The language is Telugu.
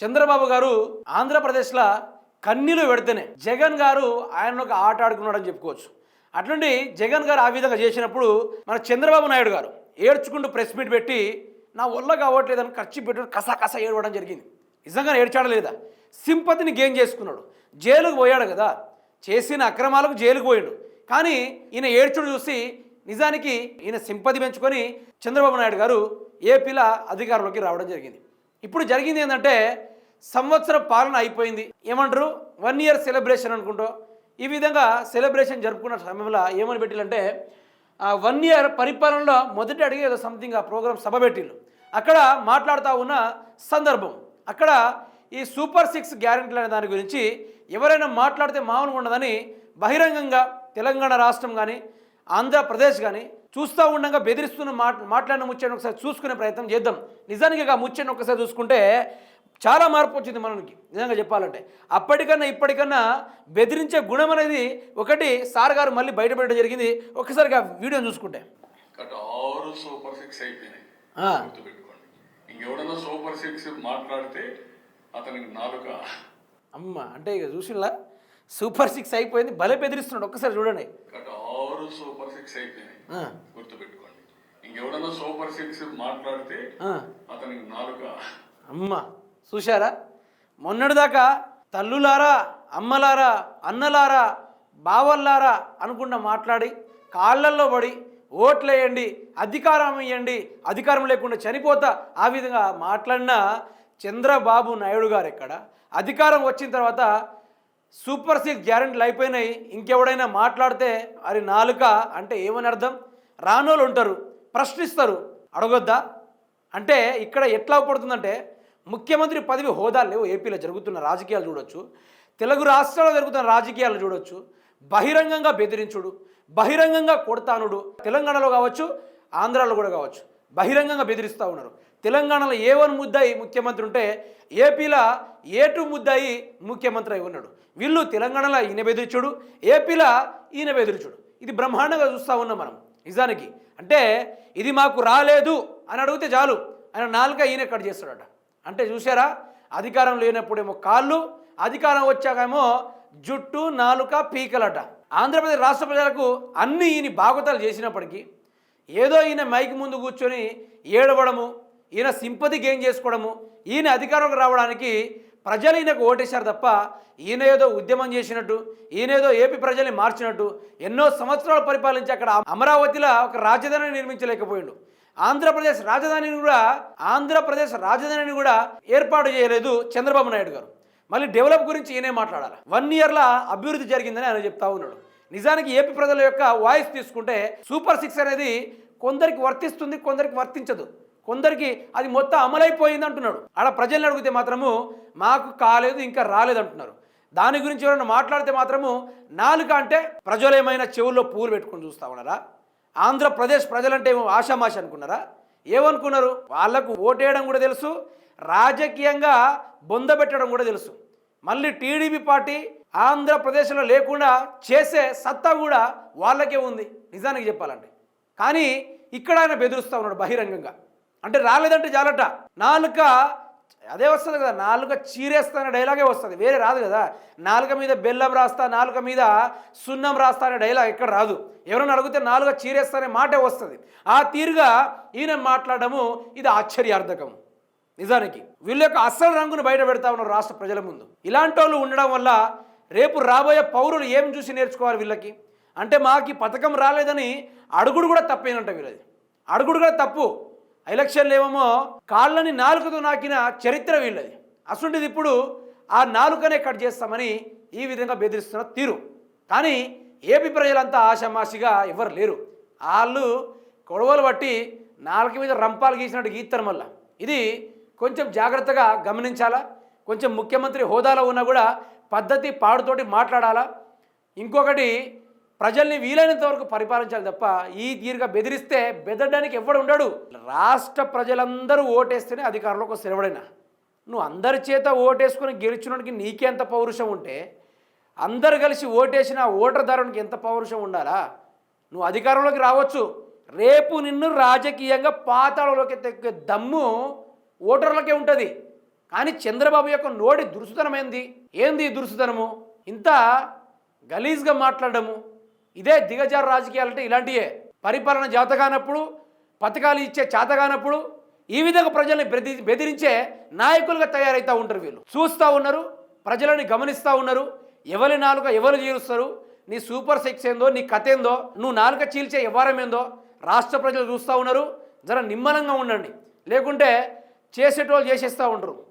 చంద్రబాబు గారు ఆంధ్రప్రదేశ్లో కన్నీలు పెడితేనే జగన్ గారు ఆయన ఒక ఆట ఆడుకున్నాడని చెప్పుకోవచ్చు. అట్లుండి జగన్ గారు ఆ విధంగా చేసినప్పుడు మన చంద్రబాబు నాయుడు గారు ఏడ్చుకుంటూ ప్రెస్ మీట్ పెట్టి నా వల్ల కావట్లేదని ఖర్చు పెట్టి కసా కస ఏడవడం జరిగింది. నిజంగా ఏడ్చాడు లేదా? సింపతిని గెయిన్ చేసుకున్నాడు. జైలుకు పోయాడు కదా. చేసిన అక్రమాలకు జైలుకు పోయాడు. కానీ ఈయన ఏడ్చుడు చూసి నిజానికి ఈయన సింపతి పెంచుకొని చంద్రబాబు నాయుడు గారు ఏపీలో అధికారంలోకి రావడం జరిగింది. ఇప్పుడు జరిగింది ఏంటంటే సంవత్సరం పాలన అయిపోయింది. ఏమంటారు? వన్ ఇయర్ సెలబ్రేషన్ అనుకుంటూ. ఈ విధంగా సెలబ్రేషన్ జరుపుకున్న సమయంలో ఏమని పెట్టిలంటే వన్ ఇయర్ పరిపాలనలో మొదటి అడిగే ఏదో సంథింగ్ ఆ ప్రోగ్రామ్ సభ పెట్టిళ్ళు అక్కడ మాట్లాడుతూ ఉన్న సందర్భం. అక్కడ ఈ సూపర్ సిక్స్ గ్యారెంటీలు అనే దాని గురించి ఎవరైనా మాట్లాడితే మామూలుగా ఉండదని బహిరంగంగా తెలంగాణ రాష్ట్రం కానీ ఆంధ్రప్రదేశ్ కానీ చూస్తూ ఉండగా బెదిరిస్తున్న మాట్ మాట్లాడిన ముచ్చని ఒకసారి చూసుకునే ప్రయత్నం చేద్దాం. నిజానికి ఇక ముచ్చని ఒకసారి చూసుకుంటే చాలా మార్పు వచ్చింది మనకి నిజంగా చెప్పాలంటే. అప్పటికన్నా ఇప్పటికన్నా బెదిరించే గుణం అనేది ఒకటి. సార్ గారు మళ్ళీ బయటపెట్టడం జరిగింది. ఒకసారిగా వీడియోని చూసుకుంటే. కట్ ఆరు సూపర్ సిక్స్ అయిపోయినాయి. ఇంకెవడన్నా సూపర్ సిక్స్ మాట్లాడితే అతనికి నాలుక. అమ్మ అంటే ఇక చూసిలా సూపర్ సిక్స్ అయిపోయింది. భలే బెదిరిస్తున్నాడు. ఒక్కసారి చూడండి. ఆరు సూపర్ సిక్స్ అయిపోయినాయి. గుర్తుపెట్టుకోండి. ఇంకెవడన్నా సూపర్ సిక్స్ మాట్లాడితే. అతనికి నాలుక. అమ్మ. చూశారా? మొన్నటిదాకా తల్లులారా అమ్మలారా అన్నలారా బావల్లారా అనుకున్న మాట్లాడి కాళ్ళల్లో పడి ఓట్లేయండి అధికారం ఇవ్వండి అధికారం లేకుండా చనిపోతా ఆ విధంగా మాట్లాడిన చంద్రబాబు నాయుడు గారు ఎక్కడ? అధికారం వచ్చిన తర్వాత సూపర్ సిక్స్ గ్యారెంటీలు అయిపోయినాయి. ఇంకెవడైనా మాట్లాడితే అది నాలుక అంటే ఏమని అర్థం? రానోళ్ళు ఉంటారు ప్రశ్నిస్తారు. అడగొద్దా? అంటే ఇక్కడ ఎట్లా పడుతుందంటే ముఖ్యమంత్రి పదవి హోదాలు లేవు ఏపీలో జరుగుతున్న రాజకీయాలు చూడొచ్చు. తెలుగు రాష్ట్రాల్లో జరుగుతున్న రాజకీయాలు చూడొచ్చు. బహిరంగంగా బెదిరించుడు బహిరంగంగా కొడతానుడు. తెలంగాణలో కావచ్చు ఆంధ్రాలో కూడా కావచ్చు బహిరంగంగా బెదిరిస్తూ ఉన్నారు. తెలంగాణలో ఏ వన్ ముద్దాయి ముఖ్యమంత్రి ఉంటే ఏపీలో ఏ టూ ముద్దాయి ముఖ్యమంత్రి అయి ఉన్నాడు. వీళ్ళు తెలంగాణలో ఈయన బెదిరించుడు ఏపీలో ఈయన బెదిరించుడు. ఇది బ్రహ్మాండంగా చూస్తూ ఉన్నాం మనం నిజానికి. అంటే ఇది మాకు రాలేదు అని అడిగితే చాలు. ఆయన నాలుక ఈయన కట్ చేస్తాడట. అంటే చూసారా అధికారం లేనప్పుడేమో కాళ్ళు అధికారం వచ్చాకేమో జుట్టు నాలుక పీకలట. ఆంధ్రప్రదేశ్ రాష్ట్ర ప్రజలకు అన్ని ఈయన బాగుతాలు చేసినప్పటికీ ఏదో ఈయన మైక్ ముందు కూర్చొని ఏడవడము ఈయన సింపతి గెయిన్ చేసుకోవడము ఈయన అధికారంలోకి రావడానికి ప్రజలు ఈయనకు ఓటేశారు తప్ప ఈయన ఏదో ఉద్యమం చేసినట్టు ఈయన ఏదో ఏపీ ప్రజల్ని మార్చినట్టు ఎన్నో సంవత్సరాలు పరిపాలించి అక్కడ అమరావతిలో ఒక రాజధానిని నిర్మించలేకపోయిండు. ఆంధ్రప్రదేశ్ రాజధానిని కూడా ఆంధ్రప్రదేశ్ రాజధానిని కూడా ఏర్పాటు చేయలేదు చంద్రబాబు నాయుడు గారు. మళ్ళీ డెవలప్ గురించి ఈయనే మాట్లాడాలి. వన్ ఇయర్లో అభివృద్ధి జరిగిందని ఆయన చెప్తా ఉన్నాడు. నిజానికి ఏపీ ప్రజల యొక్క వాయిస్ తీసుకుంటే సూపర్ సిక్స్ అనేది కొందరికి వర్తిస్తుంది కొందరికి వర్తించదు. కొందరికి అది మొత్తం అమలైపోయింది అంటున్నాడు. ఆడ ప్రజల్ని అడిగితే మాత్రము మాకు కాలేదు ఇంకా రాలేదు అంటున్నారు. దాని గురించి ఎవరైనా మాట్లాడితే మాత్రము నాలుక అంటే ప్రజలు ఏమైనా చెవుల్లో పూలు పెట్టుకొని చూస్తా ఉన్నారా? ఆంధ్రప్రదేశ్ ప్రజలంటే ఏమో ఆషామాష అనుకున్నారా? ఏమనుకున్నారు? వాళ్ళకు ఓటేయడం కూడా తెలుసు రాజకీయంగా బొందబెట్టడం కూడా తెలుసు. మళ్ళీ టీడీపీ పార్టీ ఆంధ్రప్రదేశ్లో లేకుండా చేసే సత్తా కూడా వాళ్ళకే ఉంది నిజానికి చెప్పాలంటే. కానీ ఇక్కడ ఆయన బెదిరిస్తూ ఉన్నాడు బహిరంగంగా. అంటే రాలేదంటే చాలట. నాలుక అదే వస్తుంది కదా నాలుక చీరేస్తా డైలాగే వస్తుంది. వేరే రాదు కదా. నాలుక మీద బెల్లం రాస్తా నాలుక మీద సున్నం రాస్తా అనే డైలాగ్ ఎక్కడ రాదు. ఎవరైనా అడిగితే నాలుక చీరేస్తానే మాటే వస్తుంది. ఆ తీరుగా ఈయన మాట్లాడము ఇది ఆశ్చర్యార్థకం నిజానికి వీళ్ళ యొక్క అసలు రంగును బయట పెడతా ఉన్నారు రాష్ట్ర ప్రజల ముందు. ఇలాంటి వాళ్ళు ఉండడం వల్ల రేపు రాబోయే పౌరులు ఏం చూసి నేర్చుకోవాలి వీళ్ళకి? అంటే మాకు ఈ పథకం రాలేదని అడుగుడు కూడా తప్పేనంట వీళ్ళది. అడుగుడు కూడా తప్పు. ఎలక్షన్లు ఏమో కాళ్ళని నాలుకతో నాకిన చరిత్ర వీళ్ళది. అసలుంటిది ఇప్పుడు ఆ నాలుకనే కట్ చేస్తామని ఈ విధంగా బెదిరిస్తున్న తీరు. కానీ ఏపీ ప్రజలంతా ఆషామాషిగా ఎవరు లేరు. వాళ్ళు గొడవలు బట్టి నాలుక మీద రంపాలు గీసినట్టు గీస్తారు మళ్ళా. ఇది కొంచెం జాగ్రత్తగా గమనించాలా? కొంచెం ముఖ్యమంత్రి హోదాలో ఉన్నా కూడా పద్ధతి పాడుతోటి మాట్లాడాలా? ఇంకొకటి ప్రజల్ని వీలైనంత వరకు పరిపాలించాలి తప్ప ఈ తీరుగా బెదిరిస్తే బెదరడానికి ఎవడు ఉండడు. రాష్ట్ర ప్రజలందరూ ఓటేస్తేనే అధికారంలోకి వస్తారు ఎవడైనా. నువ్వు అందరి చేత ఓటేసుకొని గెలిచినోడికి నీకే ఎంత పౌరుషం ఉంటే అందరు కలిసి ఓటేసిన ఓటర్దారునికి ఎంత పౌరుషం ఉండాలా? నువ్వు అధికారంలోకి రావచ్చు. రేపు నిన్ను రాజకీయంగా పాతాళంలోకి తెక్కే దమ్ము ఓటర్లకే ఉంటుంది. కానీ చంద్రబాబు యొక్క నోటి దురుసుతనం ఏంది? ఏంది దురుసుతనము? ఇంత గలీజ్గా మాట్లాడము ఇదే దిగజారు రాజకీయాలు అంటే ఇలాంటియే. పరిపాలన జాతకానప్పుడు పథకాలు ఇచ్చే చేతగానప్పుడు ఈ విధంగా ప్రజల్ని బెది బెదిరించే నాయకులుగా తయారవుతూ ఉంటారు వీళ్ళు. చూస్తూ ఉన్నారు ప్రజలని గమనిస్తూ ఉన్నారు ఎవరి నాలుక ఎవరు చీలుస్తారు నీ సూపర్ సెక్స్ ఏందో నీ కథ ఏందో నువ్వు నాలుక చీల్చే వ్యవహారం ఏందో రాష్ట్ర ప్రజలు చూస్తూ ఉన్నారు జర నిమ్మలంగా ఉండండి. లేకుంటే చేసేటోళ్ళు చేసేస్తూ ఉంటారు.